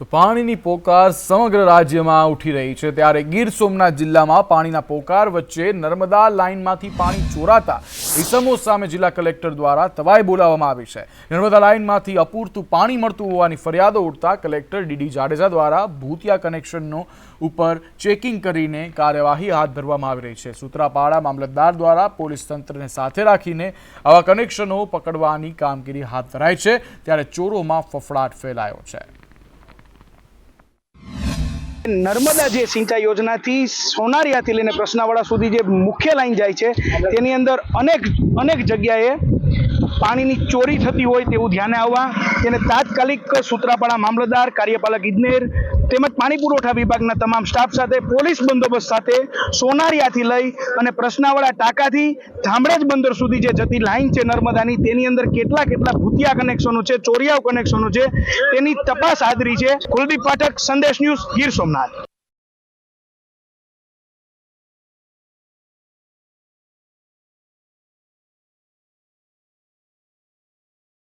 તો પાણીની પોકાર સમગ્ર રાજ્યમાં ઉઠી રહી છે. ત્યારે ગીર સોમનાથ જિલ્લામાં પાણીના પોકાર વચ્ચે નર્મદા લાઇનમાંથી પાણી ચોરાતા ઇસમો સામે જિલ્લા કલેક્ટર દ્વારા તવાઈ બોલાવવામાં આવી છે. નર્મદા લાઇનમાંથી અપૂરતું પાણી મળતું હોવાની ફરિયાદો ઉઠતા કલેક્ટર ડીડી જાડેજા દ્વારા ભૂતિયા કનેક્શનનો ઉપર ચેકિંગ કરીને કાર્યવાહી હાથ ધરવામાં આવી રહી છે. સૂત્રાપાડા મામલતદાર દ્વારા પોલીસ તંત્રને સાથે રાખીને આવા કનેક્શનો પકડવાની કામગીરી હાથ ધરાઈ છે. ત્યારે ચોરોમાં ફફડાટ ફેલાયો છે. નર્મદા જે સિંચાઈ યોજનાથી સોનારિયાથી લઈને પ્રશ્નાવાડા સુધી જે મુખ્ય લાઈન જાય છે તેની અંદર અનેક અનેક જગ્યાએ પાણીની ચોરી થતી હોય તેવું ધ્યાને આવવા તેને તાત્કાલિક સૂત્રાપાડા મામલતદાર, કાર્યપાલક ઇજનેર તેમજ પાણી પુરવઠા વિભાગના તમામ સ્ટાફ સાથે પોલીસ બંદોબસ્ત સાથે સોનારિયાથી લઈ અને પ્રશ્નાવાળા ટાંકાથી ધામરેજ બંદર સુધી જે જતી લાઇન છે નર્મદાની, તેની અંદર કેટલા કેટલા ભૂતિયા કનેક્શનો છે, ચોરિયાઓ કનેક્શનો છે, તેની તપાસ આદરી છે. કુલદીપ પાઠક, સંદેશ ન્યૂઝ ગીર સોમનાથ.